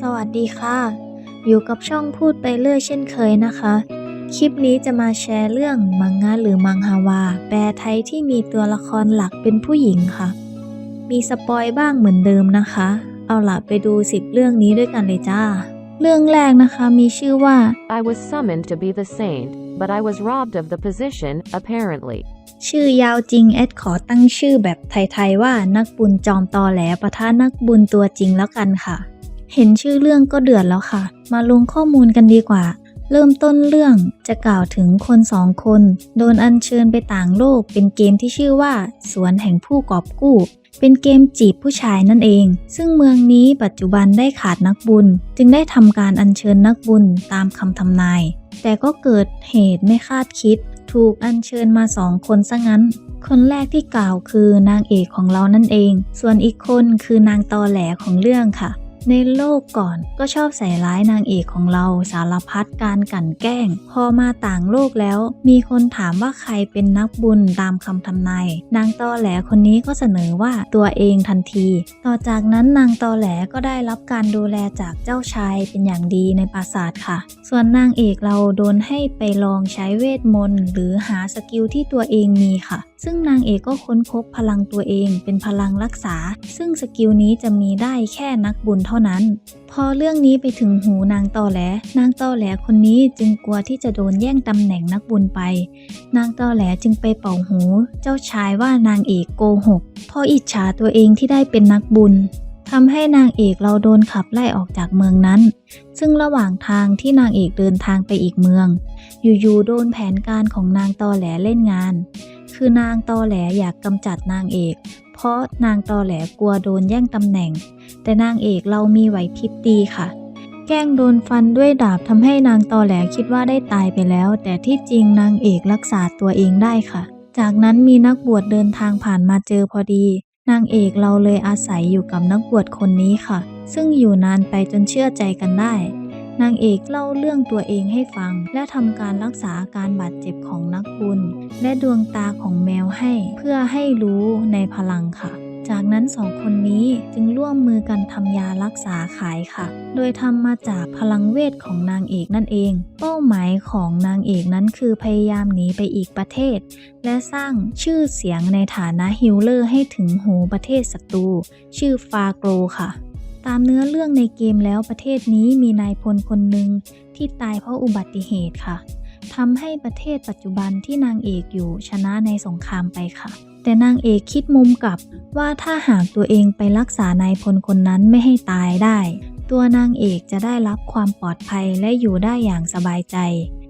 สวัสดีค่ะ อยู่กับช่องพูดไปเรื่อยเช่นเคยนะคะ คลิปนี้จะมาแชร์เรื่องมังงะหรือมังฮาวา แปลไทยที่มีตัวละครหลักเป็นผู้หญิงค่ะ มีสปอยบ้างเหมือนเดิมนะคะ เอาล่ะไปดู 10 เรื่องนี้ด้วยกันเลยจ้า เรื่องแรกนะคะมีชื่อว่า I was summoned to be the saint, but I was robbed of the position, apparently. ชื่อยาวจริงแอดขอตั้งชื่อแบบไทย ๆ ว่านักบุญจอมตอแหลปะทะนักบุญตัวจริงแล้วกันค่ะ เห็นชื่อเรื่องก็เดือดแล้วค่ะ มาลงข้อมูลกันดีกว่า เริ่มต้นเรื่องจะกล่าวถึงคนสองคน โดนอัญเชิญไปต่างโลก เป็นเกมที่ชื่อว่า สวนแห่งผู้กอบกู้ เป็นเกมจีบผู้ชายนั่นเอง ซึ่งเมืองนี้ปัจจุบันได้ขาดนักบุญ จึงได้ทำการอัญเชิญนักบุญตามคำทำนาย แต่ก็เกิดเหตุไม่คาดคิด ถูกอัญเชิญมาสองคนซะงั้นคนแรกที่กล่าวคือนางเอกของเรานั่นเอง ส่วนอีกคนคือนางตอแหลของเรื่องค่ะ ในโลกก่อนก็ชอบใส่ร้ายนางเอกของเราสารพัดการกลั่นแกล้ง พอมาต่างโลกแล้ว มีคนถามว่าใครเป็นนักบุญตามคำทำนาย นางตอแหลคนนี้ก็เสนอว่าตัวเองทันที ต่อจากนั้นนางตอแหลก็ได้รับการดูแลจากเจ้าชายเป็นอย่างดีในปราสาทค่ะ ส่วนนางเอกเราโดนให้ไปลองใช้เวทมนต์หรือหาสกิลที่ตัวเองมีค่ะซึ่งนางเอกก็ค้นพบพลังตัวเองเป็นพลังรักษา ซึ่งสกิลนี้จะมีได้แค่นักบุญเท่านั้น พอเรื่องนี้ไปถึงหูนางตอแหล นางตอแหลคนนี้จึงกลัวที่จะโดนแย่งตำแหน่งนักบุญไป นางตอแหลจึงไปเป่าหู เจ้าชายว่านางเอกโกหกพราะอิจฉาตัวเองที่ได้เป็นนักบุญทำให้นางเอกเราโดนขับไล่ออกจากเมืองนั้น ซึ่งระหว่างทางที่นางเอกเดินทางไปอีกเมือง อยู่ๆโดนแผนการของนางตอแหลเล่นงาน คือนางตอแหลอยากกำจัดนางเอก เพราะนางตอแหลกลัวโดนแย่งตำแหน่ง แต่นางเอกเรามีไหวพริบดีค่ะ แกล้งโดนฟันด้วยดาบทำให้นางตอแหลคิดว่าได้ตายไปแล้ว แต่ที่จริงนางเอกรักษาตัวเองได้ค่ะ จากนั้นมีนักบวชเดินทางผ่านมาเจอพอดี นางเอกเราเลยอาศัยอยู่กับนักบวชคนนี้ค่ะ ซึ่งอยู่นานไปจนเชื่อใจกันได้ นางเอกเล่าเรื่องตัวเองให้ฟัง และทำการรักษาอาการบาดเจ็บของนักบุญ และดวงตาของแมวให้ เพื่อให้รู้ในพลังค่ะจากนั้นสองคนนี้จึงร่วมมือกันทำยารักษาขายค่ะ โดยทำมาจากพลังเวทของนางเอกนั่นเอง เป้าหมายของนางเอกนั้นคือพยายามหนีไปอีกประเทศ และสร้างชื่อเสียงในฐานะฮิลเลอร์ให้ถึงหูประเทศศัตรูชื่อฟาโกรค่ะ ตามเนื้อเรื่องในเกมแล้วประเทศนี้มีนายพลคนหนึ่งที่ตายเพราะอุบัติเหตุค่ะทำให้ประเทศปัจจุบันที่นางเอกอยู่ชนะในสงครามไปค่ะ แต่นางเอกคิดมุมกลับว่าถ้าหากตัวเองไปรักษานายพลคนนั้นไม่ให้ตายได้ ตัวนางเอกจะได้รับความปลอดภัยและอยู่ได้อย่างสบายใจ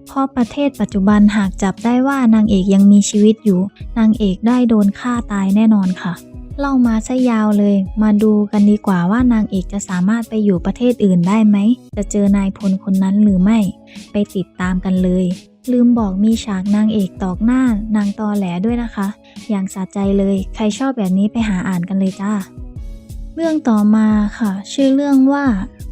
เพราะประเทศปัจจุบันหากจับได้ว่านางเอกยังมีชีวิตอยู่ นางเอกได้โดนฆ่าตายแน่นอนค่ะ เล่ามาซะยาวเลย มาดูกันดีกว่าว่านางเอกจะสามารถไปอยู่ประเทศอื่นได้ไหม จะเจอนายพลคนนั้นหรือไม่ ไปติดตามกันเลย ลืมบอกมีฉากนางเอกตอกหน้านางตอแหลด้วยนะคะ อย่างสะใจเลย ใครชอบแบบนี้ไปหาอ่านกันเลยจ้า เรื่องต่อมาค่ะ ชื่อเรื่องว่า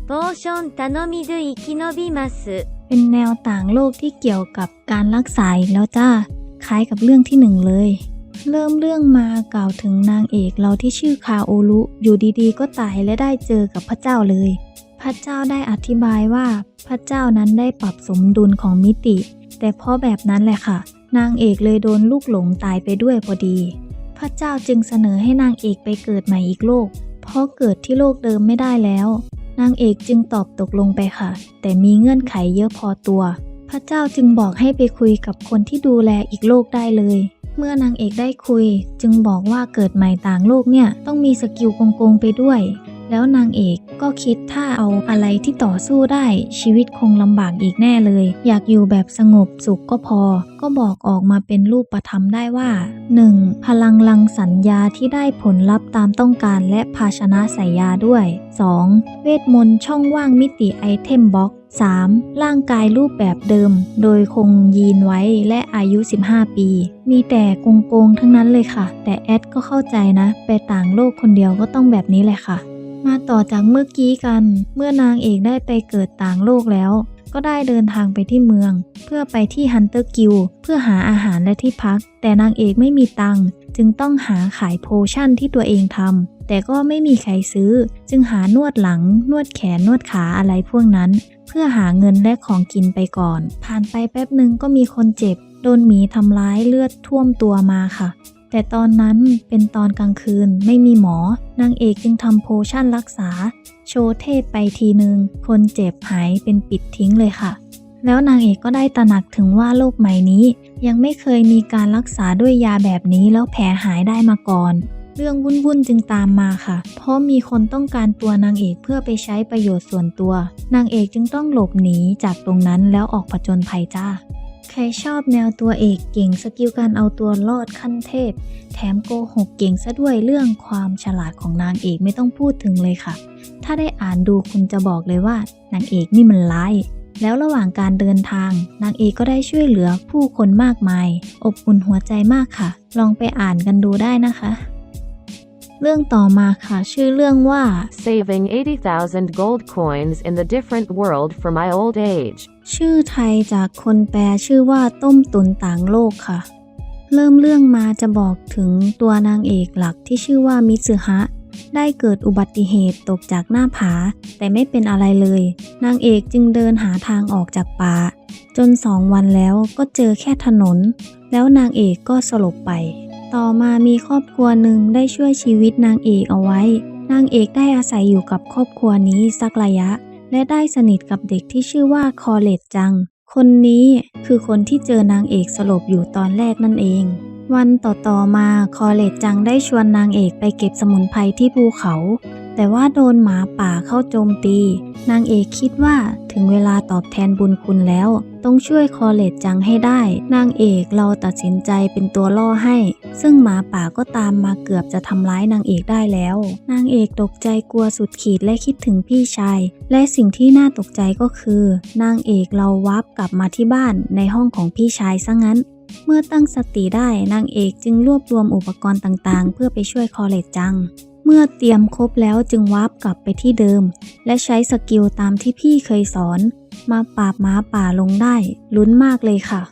โบชอนตานมิดอิคิโนบิมัสเป็นแนวต่างโลกที่เกี่ยวกับการรักษาแล้วจ้า คล้ายกับเรื่องที่หนึ่งเลย เริ่มเรื่องมากล่าวถึงนางเอกเราที่ชื่อคาโอรุอยู่ดีๆ ก็ตายและได้เจอกับพระเจ้าเลย พระเจ้าได้อธิบายว่า พระเจ้านั้นได้ปรับสมดุลของมิติ แต่เพราะแบบนั้นแหละค่ะ นางเอกเลยโดนลูกหลงตายไปด้วยพอดี พระเจ้าจึงเสนอให้นางเอกไปเกิดใหม่อีกโลก เพราะเกิดที่โลกเดิมไม่ได้แล้ว นางเอกจึงตอบตกลงไปค่ะ แต่มีเงื่อนไขเยอะพอตัว พระเจ้าจึงบอกให้ไปคุยกับคนที่ดูแลอีกโลกได้เลย เมื่อนางเอกได้คุย จึงบอกว่าเกิดใหม่ต่างโลกเนี่ยต้องมีสกิลโกงๆไปด้วย แล้วนางเอกก็คิดถ้าเอาอะไรที่ต่อสู้ได้ ชีวิตคงลำบากอีกแน่เลย อยากอยู่แบบสงบสุขก็พอ ก็บอกออกมาเป็นรูปประธรรมได้ว่า 1. พลังลังสัญญาที่ได้ผลลัพธ์ตามต้องการและภาชนะใส่ยาด้วย 2. เวทมนต์ช่องว่างมิติไอเทมบ็อก 3. ร่างกายรูปแบบเดิม โดยคงยีนไว้และอายุ 15 ปี มีแต่โกงๆทั้งนั้นเลยค่ะ แต่แอดก็เข้าใจนะ ไปต่างโลกคนเดียวก็ต้องแบบนี้แหละค่ะ มาต่อจากเมื่อกี้กัน เมื่อนางเอกได้ไปเกิดต่างโลกแล้ว ก็ได้เดินทางไปที่เมือง เพื่อไปที่ฮันเตอร์กิลเพื่อหาอาหารและที่พัก แต่นางเอกไม่มีตังค์จึงต้องหาขายโพชั่นที่ตัวเองทำแต่ก็ไม่มีใครซื้อ จึงหานวดหลัง นวดแขนนวดขาอะไรพวกนั้น เพื่อหาเงินและของกินไปก่อน ผ่านไปแป๊บหนึ่งก็มีคนเจ็บ โดนหมีทำร้ายเลือดท่วมตัวมาค่ะ แต่ตอนนั้นเป็นตอนกลางคืนไม่มีหมอนางเอกจึงทำโพชั่นรักษา โชว์เทพไปทีนึง คนเจ็บหายเป็นปิดทิ้งเลยค่ะแล้วนางเอกก็ได้ตระหนักถึงว่าโลกใหม่นี้ ยังไม่เคยมีการรักษาด้วยยาแบบนี้แล้วแผลหายได้มาก่อน เรื่องวุ่นๆจึงตามมาค่ะ เพราะมีคนต้องการตัวนางเอกเพื่อไปใช้ประโยชน์ส่วนตัว นางเอกจึงต้องหลบหนีจากตรงนั้นแล้วออกผจญภัยจ้า ใครชอบแนวตัวเอกเก่งสกิลการเอาตัวรอดขั้นเทพ แถมโกหกเก่งซะด้วยเรื่องความฉลาดของนางเอกไม่ต้องพูดถึงเลยค่ะ ถ้าได้อ่านดูคุณจะบอกเลยว่านางเอกนี่มันร้ายแล้วระหว่างการเดินทาง นางเอกก็ได้ช่วยเหลือผู้คนมากมาย อบอุ่นหัวใจมากค่ะ ลองไปอ่านกันดูได้นะคะ เรื่องต่อมาค่ะชื่อเรื่องว่า Saving 80,000 gold coins in the different world for my old age. ชื่อไทยจากคนแปลชื่อว่าต้มตุนต่างโลกค่ะ เริ่มเรื่องมาจะบอกถึงตัวนางเอกหลักที่ชื่อว่ามิตสึฮะได้เกิดอุบัติเหตุตกจากหน้าผา แต่ไม่เป็นอะไรเลย นางเอกจึงเดินหาทางออกจากป่า จนสองวันแล้วก็เจอแค่ถนน แล้วนางเอกก็สลบไป ต่อมามีครอบครัวหนึ่งได้ช่วยชีวิตนางเอกเอาไว้ นางเอกได้อาศัยอยู่กับครอบครัวนี้สักระยะ และได้สนิทกับเด็กที่ชื่อว่าคอเลตจัง คนนี้คือคนที่เจอนางเอกสลบอยู่ตอนแรกนั่นเอง วันต่อๆมาคอเลตจังได้ชวนนางเอกไปเก็บสมุนไพรที่ภูเขา แต่ว่าโดนหมาป่าเข้าโจมตี นางเอกคิดว่าถึงเวลาตอบแทนบุญคุณแล้ว ต้องช่วยคอเลตจังให้ได้ นางเอกเราตัดสินใจเป็นตัวล่อให้ ซึ่งหมาป่าก็ตามมาเกือบจะทำร้ายนางเอกได้แล้ว นางเอกตกใจกลัวสุดขีดและคิดถึงพี่ชาย และสิ่งที่น่าตกใจก็คือ นางเอกเราวับกลับมาที่บ้านในห้องของพี่ชายซะงั้นเมื่อตั้งสติได้นางเอกจึงรวบรวมอุปกรณ์ต่างๆ เพื่อไปช่วยคอเลตจัง เมื่อเตรียมครบแล้วจึงวาร์ปกลับไปที่เดิม และใช้สกิลตามที่พี่เคยสอน มาปราบม้าป่าลงได้ ลุ้นมากเลยค่ะ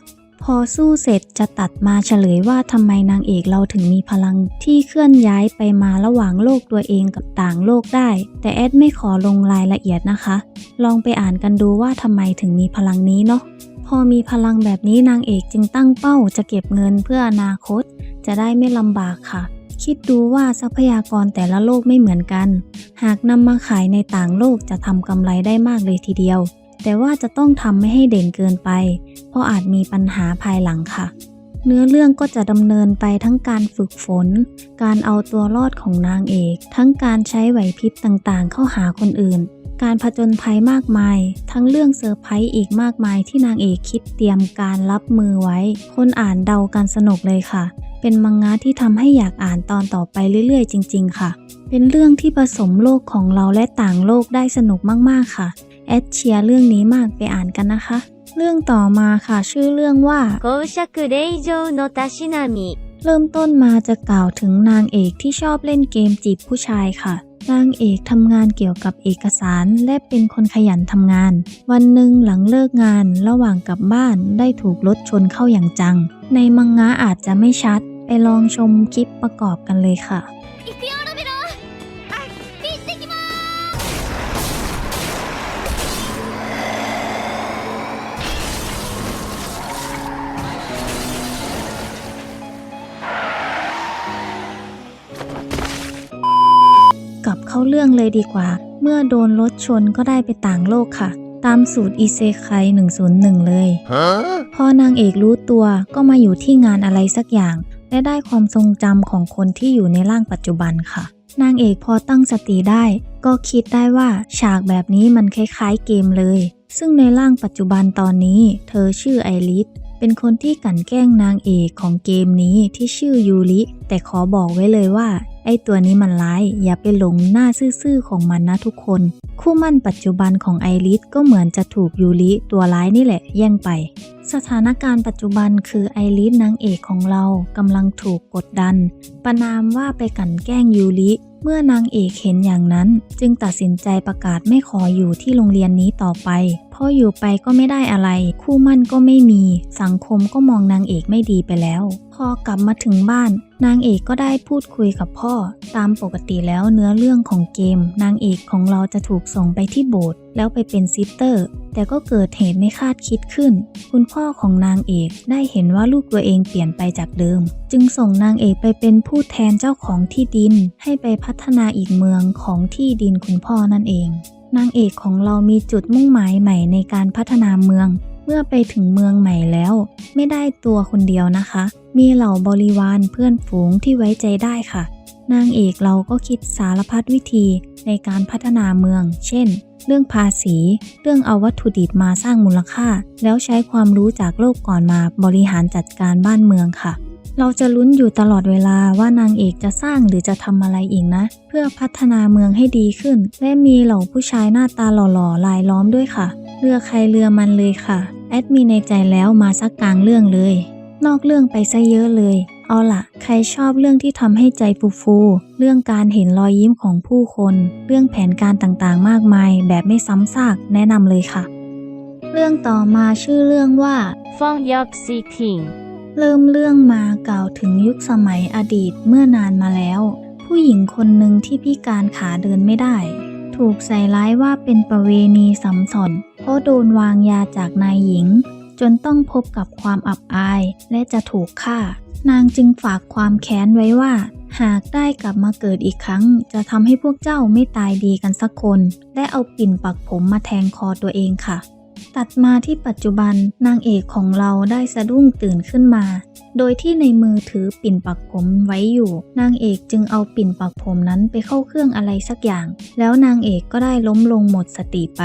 พอสู้เสร็จจะตัดมาเฉลยว่าทำไมนางเอกเราถึงมีพลังที่เคลื่อนย้ายไปมาระหว่างโลกตัวเองกับต่างโลกได้ แต่แอดไม่ขอลงรายละเอียดนะคะ ลองไปอ่านกันดูว่าทำไมถึงมีพลังนี้เนาะพอมีพลังแบบนี้นางเอกจึงตั้งเป้าจะเก็บเงินเพื่ออนาคต จะได้ไม่ลำบากค่ะ คิดดูว่าทรัพยากรแต่ละโลกไม่เหมือนกัน หากนำมาขายในต่างโลกจะทำกำไรได้มากเลยทีเดียว แต่ว่าจะต้องทำไม่ให้เด่นเกินไป เพราะอาจมีปัญหาภายหลังค่ะ เนื้อเรื่องก็จะดำเนินไปทั้งการฝึกฝน การเอาตัวรอดของนางเอก ทั้งการใช้ไหวพริบต่างๆ เข้าหาคนอื่น การผจญภัยมากมาย ทั้งเรื่องเซอร์ไพรส์อีกมากมายที่นางเอกคิดเตรียมการรับมือไว้ คนอ่านเดากันสนุกเลยค่ะเป็นมังงะที่ทำให้อยากอ่านตอนต่อไปเรื่อยๆ จริง ๆ ค่ะ เป็นเรื่องที่ผสมโลกของเราและต่างโลกได้สนุกมากๆค่ะ แอดเชียร์เรื่องนี้มากไปอ่านกันนะคะ เรื่องต่อมาค่ะ ชื่อเรื่องว่า 公爵令嬢のたしなみ。 เริ่มต้นมาจะกล่าวถึงนางเอกที่ชอบเล่นเกมจีบผู้ชายค่ะ นางเอกทำงานเกี่ยวกับเอกสารและเป็นคนขยันทำงาน วันหนึ่งหลังเลิกงานระหว่างกลับบ้านได้ถูกรถชนเข้าอย่างจัง ในมังงะอาจจะไม่ชัด ไปลองชมคลิปประกอบกันเลยค่ะกลับเข้าเรื่องเลยดีกว่า เมื่อโดนรถชนก็ได้ไปต่างโลกค่ะ ตามสูตรอิเซไค101 เลย Huh? พอนางเอกรู้ตัวก็มาอยู่ที่งานอะไรสักอย่าง และได้ความทรงจำของคนที่อยู่ในร่างปัจจุบันค่ะ นางเอกพอตั้งสติได้ ก็คิดได้ว่าฉากแบบนี้มันคล้ายๆเกมเลย ซึ่งในร่างปัจจุบันตอนนี้ เธอชื่อไอริสเป็นคนที่กลั่นแกล้งนางเอกของเกมนี้ที่ชื่อยูริ แต่ขอบอกไว้เลยว่า ไอตัวนี้มันร้าย อย่าไปหลงหน้าซื่อๆของมันนะทุกคน คู่มั่นปัจจุบันของไอริสก็เหมือนจะถูกยูริตัวร้ายนี่แหละแย่งไป สถานการณ์ปัจจุบันคือไอริสนางเอกของเรากำลังถูกกดดัน ประนามว่าไปกลั่นแกล้งยูริเมื่อนางเอกเห็นอย่างนั้น จึงตัดสินใจประกาศไม่ขออยู่ที่โรงเรียนนี้ต่อไป เพพออยู่ไปก็ไม่ได้อะไร คู่มั่นก็ไม่มี สังคมก็มองนางเอกไม่ดีไปแล้ว พอกลับมาถึงบ้าน นางเอกก็ได้พูดคุยกับพ่อ ตามปกติแล้วเนื้อเรื่องของเกม นางเอกของเราจะถูกส่งไปที่โบสถ์แล้วไปเป็นซิสเตอร์ แต่ก็เกิดเหตุไม่คาดคิดขึ้น คุณพ่อของนางเอกได้เห็นว่าลูกตัวเองเปลี่ยนไปจากเดิม จึงส่งนางเอกไปเป็นผู้แทนเจ้าของที่ดิน ให้ไปพัฒนาอีกเมืองของที่ดินคุณพ่อนั่นเอง นางเอกของเรามีจุดมุ่งหมายใหม่ในการพัฒนาเมือง เมื่อไปถึงเมืองใหม่แล้ว ไม่ได้ตัวคนเดียวนะคะ มีเหล่าบริวารเพื่อนฝูงที่ไว้ใจได้ค่ะ นางเอกเราก็คิดสารพัดวิธีในการพัฒนาเมือง เช่น เรื่องภาษี เรื่องเอาวัตถุดิบมาสร้างมูลค่า แล้วใช้ความรู้จากโลกก่อนมาบริหารจัดการบ้านเมืองค่ะ เราจะลุ้นอยู่ตลอดเวลาว่านางเอกจะสร้างหรือจะทำอะไรอีกนะ เพื่อพัฒนาเมืองให้ดีขึ้น และมีเหล่าผู้ชายหน้าตาหล่อๆลายล้อมด้วยค่ะเรือใครเรือมันเลยค่ะ แอดมีในใจแล้วมาสักกลางเรื่องเลย นอกเรื่องไปซะเยอะเลย เอาล่ะใครชอบเรื่องที่ทำให้ใจฟูฟูเรื่องการเห็นรอยยิ้มของผู้คน เรื่องแผนการต่างๆ มากมาย แบบไม่ซ้ำซากแนะนำเลยค่ะ เรื่องต่อมาชื่อเรื่องว่า Fong Yup Si King. เริ่มเรื่องมากล่าวถึงยุคสมัยอดีตเมื่อนานมาแล้ว ผู้หญิงคนหนึ่งที่พิการขาเดินไม่ได้ ถูกใส่ร้ายว่าเป็นประเวณีสัมสนเพราะโดนวางยาจากนายหญิง จนต้องพบกับความอับอายและจะถูกฆ่า นางจึงฝากความแค้นไว้ว่า หากได้กลับมาเกิดอีกครั้ง จะทำให้พวกเจ้าไม่ตายดีกันสักคน และเอาปิ่นปักผมมาแทงคอตัวเองค่ะ ตัดมาที่ปัจจุบันนางเอกของเราได้สะดุ้งตื่นขึ้นมา โดยที่ในมือถือปิ่นปักผมไว้อยู่ นางเอกจึงเอาปิ่นปักผมนั้นไปเข้าเครื่องอะไรสักอย่าง แล้วนางเอกก็ได้ล้มลงหมดสติไป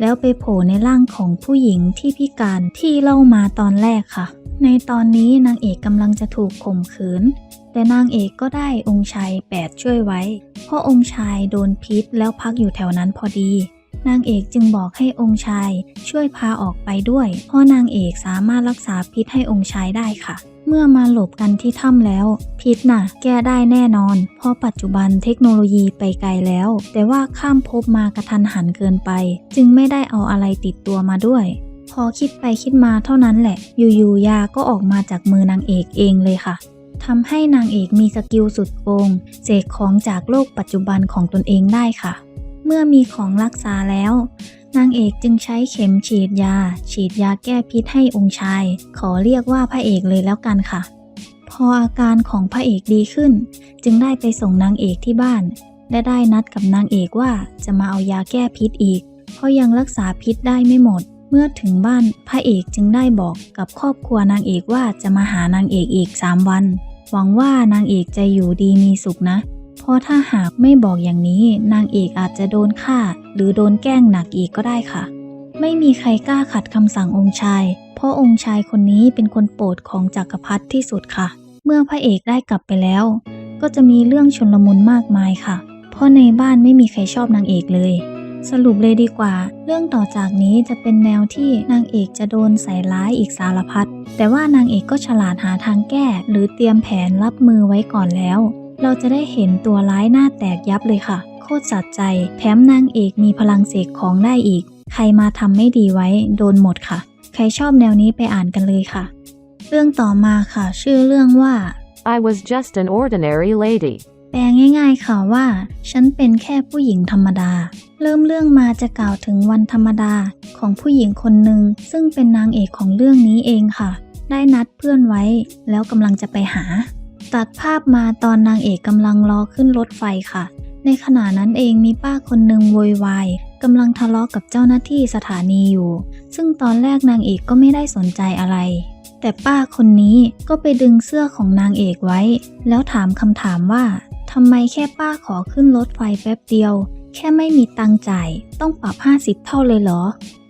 แล้วไปโผล่ในร่างของผู้หญิงที่พิการที่เล่ามาตอนแรกค่ะ ในตอนนี้นางเอกกำลังจะถูกข่มขืน แต่นางเอกก็ได้องค์ชายแปดช่วยไว้ เพราะองค์ชายโดนพิษแล้วพักอยู่แถวนั้นพอดี นางเอกจึงบอกให้องค์ชาย ช่วยพาออกไปด้วย เพราะนางเอกสามารถรักษาพิษให้องค์ชายได้ค่ะ เมื่อมาหลบกันที่ถ้ำแล้ว พิษน่ะ แก้ได้แน่นอน เพราะปัจจุบันเทคโนโลยีไปไกลแล้ว แต่ว่าข้ามภพมากระทันหันเกินไป จึงไม่ได้เอาอะไรติดตัวมาด้วย พอคิดไปคิดมาเท่านั้นแหละ อยู่ๆยาก็ออกมาจากมือนางเอกเองเลยค่ะทำให้นางเอกมีสกิลสุดโกงเสกของจากโลกปัจจุบันของตนเองได้ค่ะ เมื่อมีของรักษาแล้ว นางเอกจึงใช้เข็มฉีดยา ฉีดยาแก้พิษให้องค์ชาย ขอเรียกว่าพระเอกเลยแล้วกันค่ะ พออาการของพระเอกดีขึ้น จึงได้ไปส่งนางเอกที่บ้าน และได้นัดกับนางเอกว่าจะมาเอายาแก้พิษอีก เพราะยังรักษาพิษได้ไม่หมด เมื่อถึงบ้านพระเอกจึงได้บอกกับครอบครัวนางเอกว่าจะมาหานางเอกอีก 3 วัน หวังว่านางเอกจะอยู่ดีมีสุขนะ เพราะถ้าหากไม่บอกอย่างนี้นางเอกอาจจะโดนฆ่า หรือโดนแกล้งหนักอีกก็ได้ค่ะ ไม่มีใครกล้าขัดคำสั่งองค์ชาย เพราะองค์ชายคนนี้เป็นคนโปรดของจักรพรรดิที่สุดค่ะ เมื่อพระเอกได้กลับไปแล้ว ก็จะมีเรื่องชนลมุนมากมายค่ะ เพราะในบ้านไม่มีใครชอบนางเอกเลย สรุปเลยดีกว่า เรื่องต่อจากนี้จะเป็นแนวที่นางเอกจะโดนใส่ร้ายอีกสารพัดแต่ว่านางเอกก็ฉลาดหาทางแก้ หรือเตรียมแผนรับมือไว้ก่อนแล้ว เราจะได้เห็นตัวร้ายหน้าแตกยับเลยค่ะ โคตรสัดใจ แถมนางเอกมีพลังเสกของได้อีก ใครมาทำไม่ดีไว้โดนหมดค่ะ ใครชอบแนวนี้ไปอ่านกันเลยค่ะ เรื่องต่อมาค่ะ ชื่อเรื่องว่า I was just an ordinary lady. แปลง่ายๆค่ะว่า ฉันเป็นแค่ผู้หญิงธรรมดา เริ่มเรื่องมาจะกล่าวถึงวันธรรมดาของผู้หญิงคนหนึ่งซึ่งเป็นนางเอกของเรื่องนี้เองค่ะ ได้นัดเพื่อนไว้ แล้วกำลังจะไปหา ตัดภาพมาตอนนางเอกกำลังรอขึ้นรถไฟค่ะ ในขณะนั้นเองมีป้าคนหนึ่งโวยวายกำลังทะเลาะกับเจ้าหน้าที่สถานีอยู่ ซึ่งตอนแรกนางเอกก็ไม่ได้สนใจอะไร แต่ป้าคนนี้ก็ไปดึงเสื้อของนางเอกไว้ แล้วถามคำถามว่าทำไมแค่ป้าขอขึ้นรถไฟแป๊บเดียว แค่ไม่มีตังค์จ่าย ต้องปรับ 50 เท่าเลยเหรอ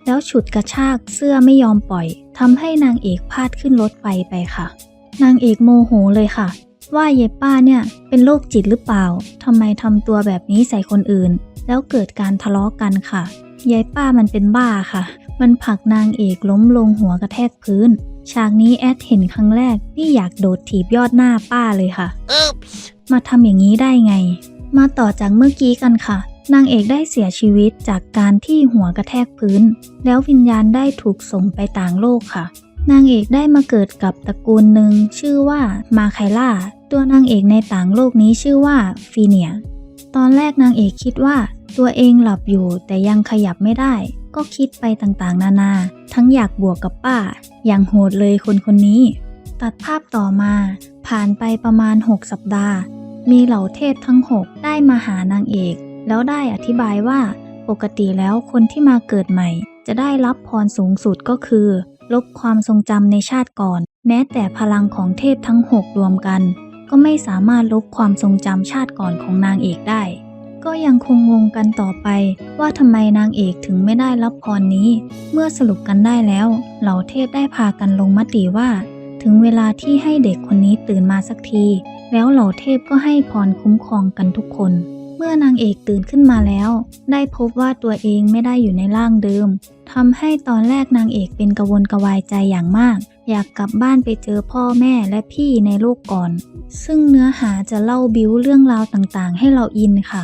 แล้วฉุดกระชากเสื้อไม่ยอมปล่อยทำให้นางเอกพลาดขึ้นรถไฟไปค่ะ นางเอกโมโหเลยค่ะ ว่าเยายป้าเนี่ยเป็นโรคจิตหรือเปล่าทำไมทำตัวแบบนี้ใส่คนอื่น แล้วเกิดการทะเลาะกันค่ะยายป้ามันเป็นบ้าค่ะ มันผลักนางเอกล้มลงหัวกระแทกพื้น ฉากนี้แอดเห็นครั้งแรกนี่อยากโดดถีบยอดหน้าป้าเลยค่ะ Oops. มาทำอย่างนี้ได้ไง มาต่อจากเมื่อกี้กันค่ะ นางเอกได้เสียชีวิตจากการที่หัวกระแทกพื้น แล้ววิญญาณได้ถูกส่งไปต่างโลกค่ะ นางเอกได้มาเกิดกับตระกูลหนึ่งชื่อว่ามาไคล่า ตัวนางเอกในต่างโลกนี้ชื่อว่าฟีเนีย ตอนแรกนางเอกคิดว่าตัวเองหลับอยู่แต่ยังขยับไม่ได้ ก็คิดไปต่างๆ นานา ทั้งอยากบวกกับป้า อย่างโหดเลยคนคนนี้ ตัดภาพต่อมา ผ่านไปประมาณ 6 สัปดาห์ มีเหล่าเทพทั้ง 6 ได้มาหานางเอก แล้วได้อธิบายว่า ปกติแล้วคนที่มาเกิดใหม่ จะได้รับพรสูงสุดก็คือ ลบความทรงจำในชาติก่อน แม้แต่พลังของเทพทั้ง 6 รวมกัน ก็ไม่สามารถลบความทรงจำชาติก่อนของนางเอกได้ ก็ยังคงงงกันต่อไป ว่าทำไมนางเอกถึงไม่ได้รับพรนี้ เมื่อสรุปกันได้แล้ว เหล่าเทพได้พากันลงมติว่า ถึงเวลาที่ให้เด็กคนนี้ตื่นมาสักที แล้วเหล่าเทพก็ให้พรคุ้มครองกันทุกคน เมื่อนางเอกตื่นขึ้นมาแล้ว ได้พบว่าตัวเองไม่ได้อยู่ในร่างเดิมทำให้ตอนแรกนางเอกเป็นกระวนกระวายใจอย่างมาก อยากกลับบ้านไปเจอพ่อแม่และพี่ในโลกก่อน ซึ่งเนื้อหาจะเล่าบิ้วเรื่องราวต่างๆ ให้เราอินค่ะ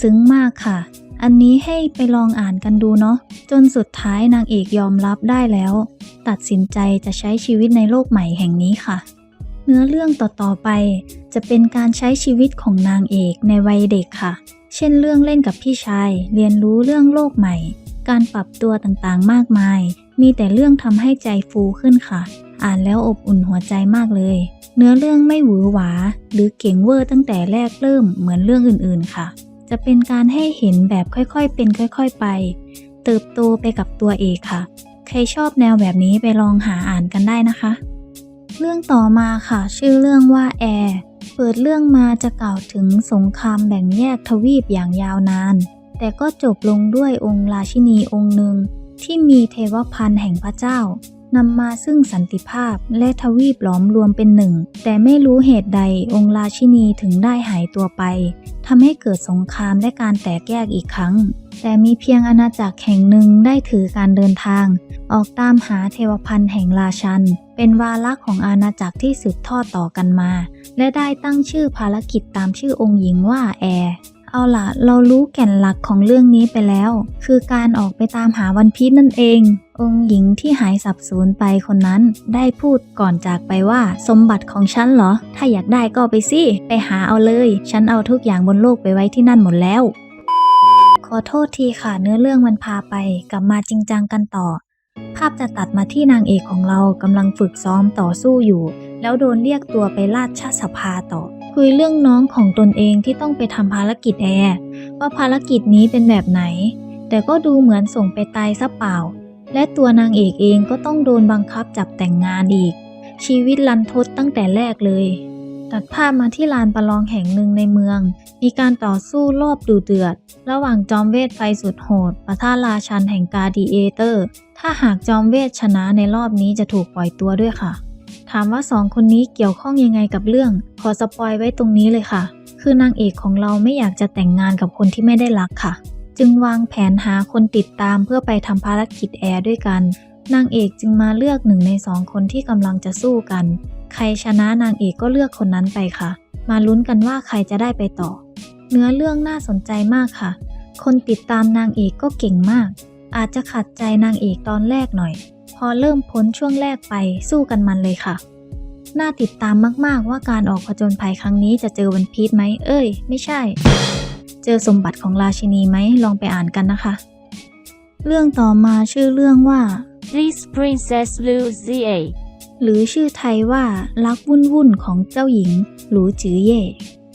ซึ้งมากค่ะ อันนี้ให้ไปลองอ่านกันดูเนาะ จนสุดท้ายนางเอกยอมรับได้แล้ว ตัดสินใจจะใช้ชีวิตในโลกใหม่แห่งนี้ค่ะ เนื้อเรื่องต่อๆไป จะเป็นการใช้ชีวิตของนางเอกในวัยเด็กค่ะ เช่นเรื่องเล่นกับพี่ชาย เรียนรู้เรื่องโลกใหม่ การปรับตัวต่างๆ มากมาย มีแต่เรื่องทำให้ใจฟูขึ้นค่ะ อ่านแล้วอบอุ่นหัวใจมากเลย เนื้อเรื่องไม่หวือหวา หรือเก่งเวอร์ตั้งแต่แรกเริ่มเหมือนเรื่องอื่นๆค่ะ จะเป็นการให้เห็นแบบค่อยๆเป็นค่อย ๆไป เติบโตไปกับตัวเอกค่ะ ใครชอบแนวแบบนี้ไปลองหาอ่านกันได้นะคะ เรื่องต่อมาค่ะ ชื่อเรื่องว่าแอร์เปิดเรื่องมาจะกล่าวถึงสงครามแบ่งแยกทวีปอย่างยาวนาน แต่ก็จบลงด้วยองค์ราชินีองค์หนึ่ง ที่มีเทวพันธ์แห่งพระเจ้านำมาซึ่งสันติภาพและทวีปหลอมรวมเป็นหนึ่ง แต่ไม่รู้เหตุใดองค์ราชินีถึงได้หายตัวไปทำให้เกิดสงครามและการแตกแยกอีกครั้ง แต่มีเพียงอาณาจักรแห่งหนึ่งได้ถือการเดินทาง ออกตามหาเทวพันธ์แห่งราชัน เป็นวาระของอาณาจักรที่สืบทอดต่อกันมา และได้ตั้งชื่อภารกิจตามชื่อองค์หญิงว่าแอร์ เอาล่ะ เรารู้แก่นหลักของเรื่องนี้ไปแล้ว คือการออกไปตามหาวันพีชนั่นเอง องค์หญิงที่หายสับสูญไปคนนั้นได้พูดก่อนจากไปว่า สมบัติของฉันเหรอ ถ้าอยากได้ก็ไปสิ ไปหาเอาเลย ฉันเอาทุกอย่างบนโลกไปไว้ที่นั่นหมดแล้ว ขอโทษทีค่ะเนื้อเรื่องมันพาไป กลับมาจริงจังกันต่อ ภาพจะตัดมาที่นางเอกของเรากำลังฝึกซ้อมต่อสู้อยู่ แล้วโดนเรียกตัวไปราชสภาต่อ คุยเรื่องน้องของตนเองที่ต้องไปทำภารกิจแอร์ว่าภารกิจนี้เป็นแบบไหน แต่ก็ดูเหมือนส่งไปตายซะเปล่า และตัวนางเอกเองก็ต้องโดนบังคับจับแต่งงานอีก ชีวิตลันทดตั้งแต่แรกเลย ตัดภาพมาที่ลานประลองแห่งหนึ่งในเมือง มีการต่อสู้รอบดูเดือด ระหว่างจอมเวทไฟสุดโหดปะทะราชันแห่งกาดีเอเตอร์ ถ้าหากจอมเวทชนะในรอบนี้จะถูกปล่อยตัวด้วยค่ะ ถามว่าสองคนนี้เกี่ยวข้องยังไงกับเรื่อง ขอสปอยไว้ตรงนี้เลยค่ะ คือนางเอกของเราไม่อยากจะแต่งงานกับคนที่ไม่ได้รักค่ะ จึงวางแผนหาคนติดตามเพื่อไปทำภารกิจแอร์ด้วยกัน นางเอกจึงมาเลือกหนึ่งในสองคนที่กำลังจะสู้กัน ใครชนะนางเอกก็เลือกคนนั้นไปค่ะ มาลุ้นกันว่าใครจะได้ไปต่อ เนื้อเรื่องน่าสนใจมากค่ะ คนติดตามนางเอกก็เก่งมาก อาจจะขัดใจนางเอกตอนแรกหน่อย อเริ่มพ้นช่วงแรกไปสู้กันมันเลยค่ะ น่าติดตามมากๆว่าการออกผจญภัยครั้งนี้จะเจอวันพีชไหม เอ้ย ไม่ใช่ เจอสมบัติของราชินีไหมลองไปอ่านกันนะคะ เรื่องต่อมาชื่อเรื่องว่า This Princess Lucie. หรือชื่อไทยว่ารักวุ่นวุ่นๆของเจ้าหญิง หลูจือเย่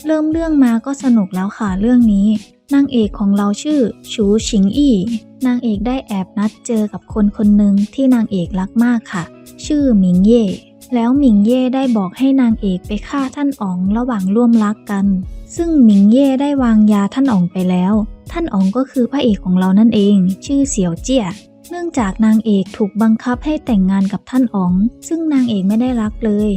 เริ่มเรื่องมาก็สนุกแล้วค่ะเรื่องนี้นางเอกของเราชื่อ ชูชิงอี้ นางเอกได้แอบนัดเจอกับคนคนหนึ่งที่นางเอกรักมากค่ะ ชื่อหมิงเย่ แล้วหมิงเย่ได้บอกให้นางเอกไปฆ่าท่านอ๋องระหว่างร่วมรักกัน ซึ่งหมิงเย่ได้วางยาท่านอ๋องไปแล้ว ท่านอ๋องก็คือพระเอกของเรานั่นเอง ชื่อเสี่ยวเจี้ยเนื่องจากนางเอกถูกบังคับให้แต่งงานกับท่านอ๋อง ซึ่งนางเอกไม่ได้รักเลย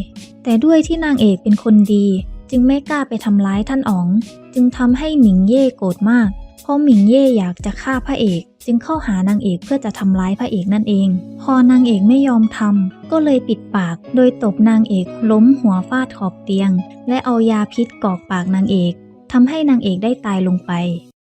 แต่ด้วยที่นางเอกเป็นคนดี จึงไม่กล้าไปทำร้ายท่านอ๋อง จึงทำให้หมิงเย่โกรธมาก เพราะหมิงเย่อยากจะฆ่าพระเอก จึงเข้าหานางเอกเพื่อจะทำร้ายพระเอกนั่นเอง พอนางเอกไม่ยอมทำก็เลยปิดปาก โดยตบนางเอกล้มหัวฟาดขอบเตียง และเอายาพิษกอกปากนางเอกทำให้นางเอกได้ตายลงไป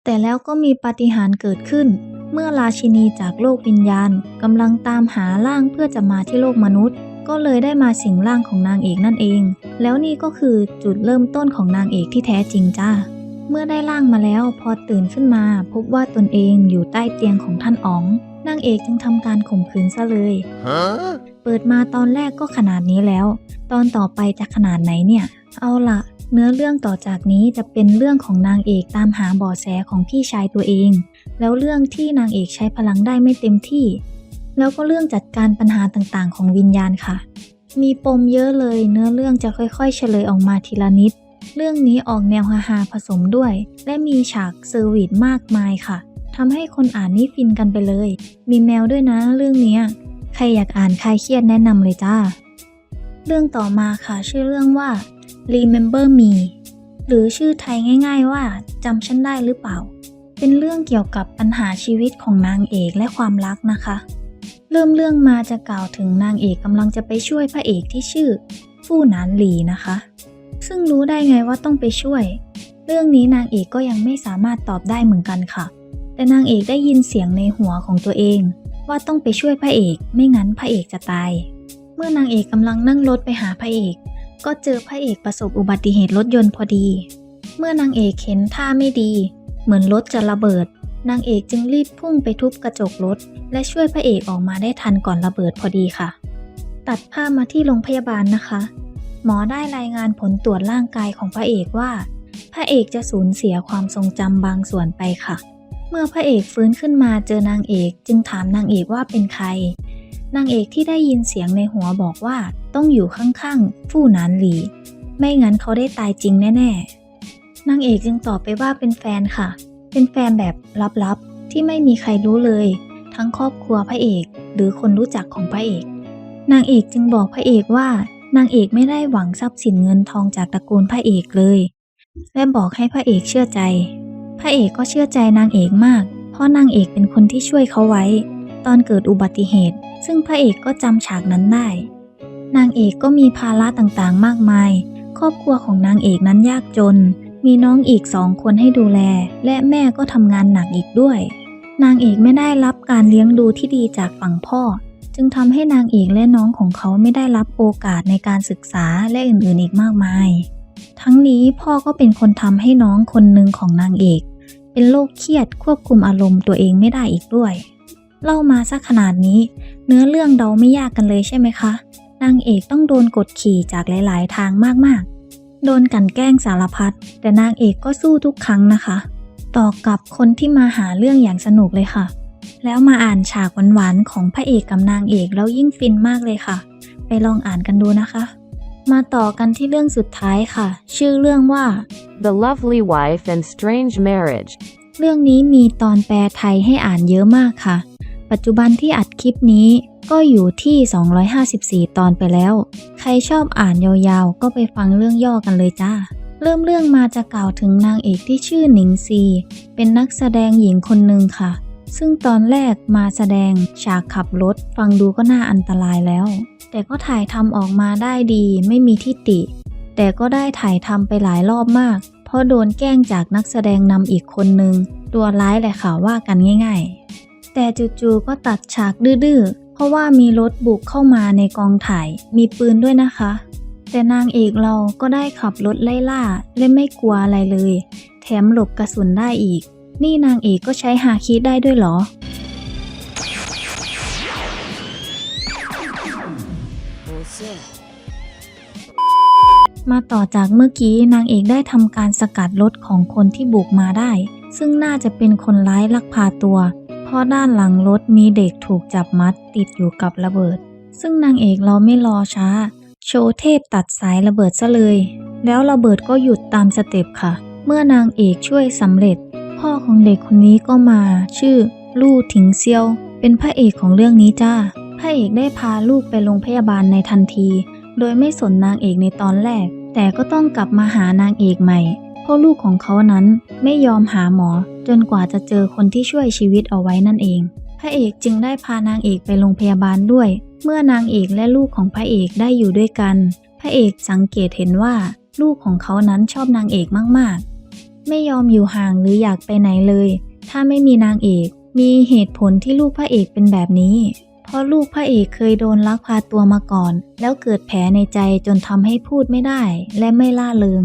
แต่แล้วก็มีปาฏิหาริย์เกิดขึ้น เมื่อราชินีจากโลกวิญญาณกำลังตามหาร่างเพื่อจะมาที่โลกมนุษย์ ก็เลยได้มาสิงร่างของนางเอกนั่นเอง แล้วนี่ก็คือจุดเริ่มต้นของนางเอกที่แท้จริงจ้า เมื่อได้ร่างมาแล้วพอตื่นขึ้นมา พบว่าตนเองอยู่ใต้เตียงของท่านอ๋องนางเอกจึงทำการข่มขืนซะเลย Huh? เปิดมาตอนแรกก็ขนาดนี้แล้ว ตอนต่อไปจะขนาดไหนเนี่ย เอาละเนื้อเรื่องต่อจากนี้จะเป็นเรื่องของนางเอกตามหาเบาะแสของพี่ชายตัวเอง แล้วเรื่องที่นางเอกใช้พลังได้ไม่เต็มที่ แล้วก็เรื่องจัดการปัญหาต่างๆ ของวิญญาณค่ะ มีปมเยอะเลย เนื้อเรื่องจะค่อย ๆ เฉลยออกมาทีละนิด เรื่องนี้ออกแนวฮาๆผสมด้วย และมีฉากเซอร์วิสมากมายค่ะทำให้คนอ่านนี่ฟินกันไปเลย มีแมวด้วยนะเรื่องนี้ใครอยากอ่านคลายเครียดแนะนำเลยจ้า เรื่องต่อมาค่ะชื่อเรื่องว่า Remember Me หรือชื่อไทยง่าย ๆ ว่าจำฉันได้หรือเปล่า เป็นเรื่องเกี่ยวกับปัญหาชีวิตของนางเอกและความรักนะคะ เริ่มเรื่องมาจะกล่าวถึงนางเอกกำลังจะไปช่วยพระเอกที่ชื่อ ฟู่หนานหลีนะคะ ซึ่งรู้ได้ไงว่าต้องไปช่วย เรื่องนี้นางเอกก็ยังไม่สามารถตอบได้เหมือนกันค่ะ แต่นางเอกได้ยินเสียงในหัวของตัวเอง ว่าต้องไปช่วยพระเอก ไม่งั้นพระเอกจะตาย เมื่อนางเอกกำลังนั่งรถไปหาพระเอก ก็เจอพระเอกประสบอุบัติเหตุรถยนต์พอดี เมื่อนางเอกเห็นท่าไม่ดี เหมือนรถจะระเบิด นางเอกจึงรีบพุ่งไปทุบกระจกรถ และช่วยพระเอกออกมาได้ทันก่อนระเบิดพอดีค่ะ ตัดภาพมาที่โรงพยาบาลนะคะ หมอได้รายงานผลตรวจร่างกายของพระเอกว่า พระเอกจะสูญเสียความทรงจำบางส่วนไปค่ะ เมื่อพระเอกฟื้นขึ้นมาเจอนางเอกจึงถามนางเอกว่าเป็นใคร นางเอกที่ได้ยินเสียงในหัวบอกว่าต้องอยู่ข้างๆ ฟู่นานหลี ไม่งั้นเขาได้ตายจริงแน่ๆ นางเอกจึงตอบไปว่าเป็นแฟนค่ะ เป็นแฟนแบบลับๆ ที่ไม่มีใครรู้เลย ทั้งครอบครัวพระเอก หรือคนรู้จักของพระเอก นางเอกจึงบอกพระเอกว่า นางเอกไม่ได้หวังทรัพย์สินเงินทองจากตระกูลพระเอกเลย และบอกให้พระเอกเชื่อใจ พระเอกก็เชื่อใจนางเอกมาก เพราะนางเอกเป็นคนที่ช่วยเขาไว้ ตอนเกิดอุบัติเหตุ ซึ่งพระเอกก็จำฉากนั้นได้ นางเอกก็มีภาระต่างๆมากมาย ครอบครัวของนางเอกนั้นยากจน มีน้องอีกสองคนให้ดูแล และแม่ก็ทำงานหนักอีกด้วย นางเอกไม่ได้รับการเลี้ยงดูที่ดีจากฝั่งพ่อ จึงทำให้นางเอกและน้องของเขาไม่ได้รับโอกาสในการศึกษาและอื่นๆอีกมากมาย ทั้งนี้พ่อก็เป็นคนทำให้น้องคนหนึ่งของนางเอก เป็นโรคเครียดควบคุมอารมณ์ตัวเองไม่ได้อีกด้วย เล่ามาสักขนาดนี้ เนื้อเรื่องเดาไม่ยากกันเลยใช่ไหมคะ นางเอกต้องโดนกดขี่จากหลาย ๆ ทางมากๆ โดนกลันแกล้งสารพัดแต่นางเอกก็สู้ทุกครั้งนะคะ ต่อกับคนที่มาหาเรื่องอย่างสนุกเลยค่ะ แล้วมาอ่านฉากหวานๆของพระเอกกับนางเอกแล้วยิ่งฟินมากเลยค่ะ ไปลองอ่านกันดูนะคะ มาต่อกันที่เรื่องสุดท้ายค่ะ ชื่อเรื่องว่า The Lovely Wife and Strange Marriage. เรื่องนี้มีตอนแปลไทยให้อ่านเยอะมากค่ะ ปัจจุบันที่อัดคลิปนี้ก็อยู่ที่ 254 ตอนไปแล้ว ใครชอบอ่านยาวๆ ก็ไปฟังเรื่องย่อกันเลยจ้า เริ่มเรื่องมาจะกล่าวถึงนางเอกที่ชื่อหนิงซี เป็นนักแสดงหญิงคนหนึ่งค่ะ ซึ่งตอนแรกมาแสดงฉากขับรถ ฟังดูก็น่าอันตรายแล้ว แต่ก็ถ่ายทำออกมาได้ดีไม่มีทิฏฐิแต่ก็ได้ถ่ายทำไปหลายรอบมาก เพราะโดนแกล้งจากนักแสดงนำอีกคนนึง ตัวร้ายแหละค่ะว่ากันง่าย ๆ แต่จู่ๆก็ตัดฉากดื้อๆ เพราะว่ามีรถบุกเข้ามาในกองถ่าย มีปืนด้วยนะคะ แต่นางเอกเราก็ได้ขับรถไล่ล่าและไม่กลัวอะไรเลย แถมหลบกระสุนได้อีก นี่นางเอกก็ใช้ฮาคิได้ด้วยเหรอ มาต่อจากเมื่อกี้นางเอกได้ทำการสกัดรถของคนที่บุกมาได้ ซึ่งน่าจะเป็นคนร้ายลักพาตัว เพราะด้านหลังรถมีเด็กถูกจับมัดติดอยู่กับระเบิด ซึ่งนางเอกเราไม่รอช้า โชว์เทพตัดสายระเบิดซะเลย แล้วระเบิดก็หยุดตามสเต็ปค่ะ เมื่อนางเอกช่วยสำเร็จ พ่อของเด็กคนนี้ก็มา ชื่อลู่ถิงเซียว เป็นพระเอกของเรื่องนี้จ้า พระเอกได้พาลูกไปโรงพยาบาลในทันที โดยไม่สนนางเอกในตอนแรก แต่ก็ต้องกลับมาหานางเอกใหม่ เพราะลูกของเขานั้นไม่ยอมหาหมอ จนกว่าจะเจอคนที่ช่วยชีวิตเอาไว้นั่นเอง พระเอกจึงได้พานางเอกไปโรงพยาบาลด้วย เมื่อนางเอกและลูกของพระเอกได้อยู่ด้วยกัน พระเอกสังเกตเห็นว่า ลูกของเขานั้นชอบนางเอกมากๆ ไม่ยอมอยู่ห่างหรืออยากไปไหนเลย ถ้าไม่มีนางเอก มีเหตุผลที่ลูกพระเอกเป็นแบบนี้ เพราะลูกพระเอกเคยโดนลักพาตัวมาก่อน แล้วเกิดแผลในใจจนทำให้พูดไม่ได้ และไม่ล่าเริง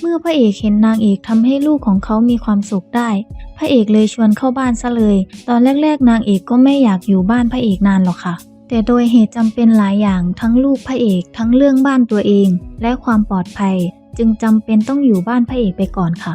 เมื่อพระเอกเห็นนางเอกทำให้ลูกของเขามีความสุขได้ พระเอกเลยชวนเข้าบ้านซะเลย ตอนแรก ๆ นางเอกก็ไม่อยากอยู่บ้านพระเอกนานหรอกค่ะแต่โดยเหตุจำเป็นหลายอย่างทั้งลูกพระเอกทั้งเรื่องบ้านตัวเอง และความปลอดภัย จึงจำเป็นต้องอยู่บ้านพระเอกไปก่อนค่ะ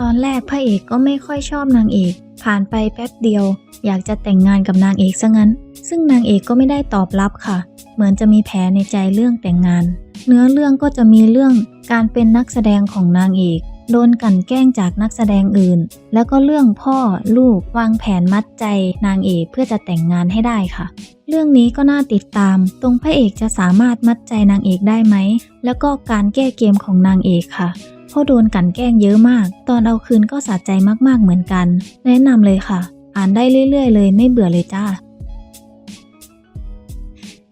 ตอนแรกพระเอกก็ไม่ค่อยชอบนางเอก ผ่านไปแป๊บเดียว อยากจะแต่งงานกับนางเอกซะงั้น ซึ่งนางเอกก็ไม่ได้ตอบรับค่ะ เหมือนจะมีแผลในใจเรื่องแต่งงาน เนื้อเรื่องก็จะมีเรื่องการเป็นนักแสดงของนางเอกโดนกลั่นแกล้งจากนักแสดงอื่น แล้วก็เรื่องพ่อลูกวางแผนมัดใจนางเอกเพื่อจะแต่งงานให้ได้ค่ะ เรื่องนี้ก็น่าติดตาม ตรงพระเอกจะสามารถมัดใจนางเอกได้ไหม แล้วก็การแก้เกมของนางเอกค่ะ พราะโดนกันแกล้งเยอะมาก ตอนเอาคืนก็สะใจมากๆเหมือนกัน แนะนำเลยค่ะ อ่านได้เรื่อยๆ เลยไม่เบื่อเลยจ้า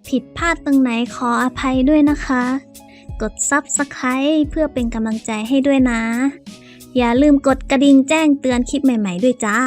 ผิดพลาดตรงไหนขออภัยด้วยนะคะ กด Subscribe เพื่อเป็นกำลังใจให้ด้วยนะ อย่าลืมกดกระดิ่งแจ้งเตือนคลิปใหม่ ๆ ด้วยจ้า